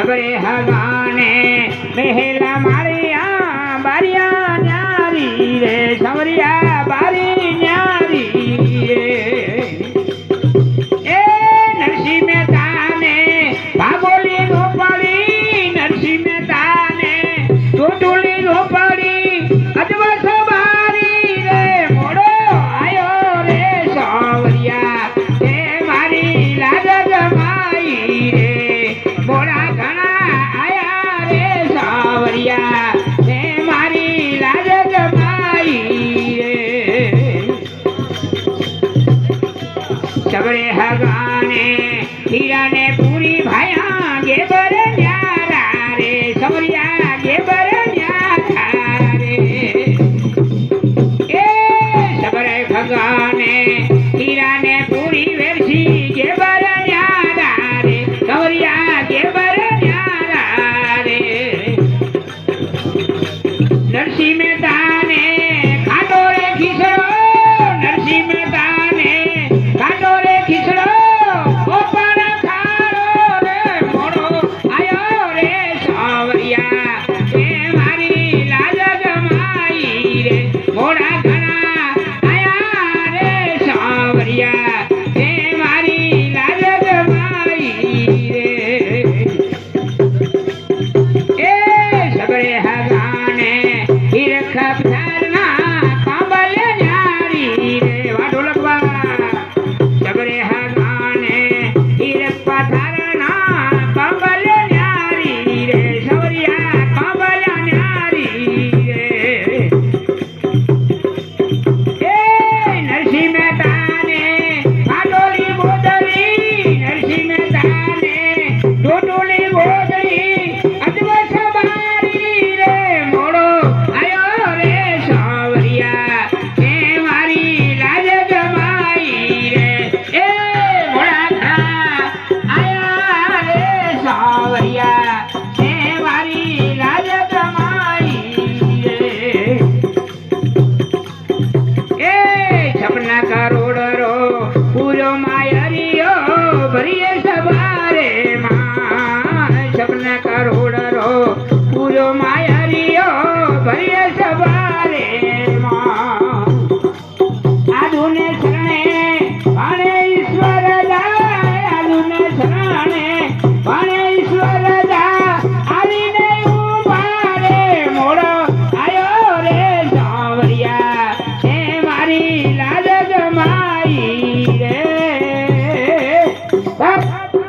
જબરે હગાને Mahela Maria Bariya ન્યારી રે સવરિયા સગડે હગાને, હીરાને પૂરી ભાયા ગેબર ન્યારા રે સમરિયા ગેબર ન્યારા રે એ સગડે ખગાને હીરાને પૂરી વેરસી ગેબર ન્યારા રે સમરિયા ગેબર ન્યારા રે નરસિંહ મહેતા ભરીએ સવારે માં સપના કરોડ રો પૂરો માયા ભરીએ Up.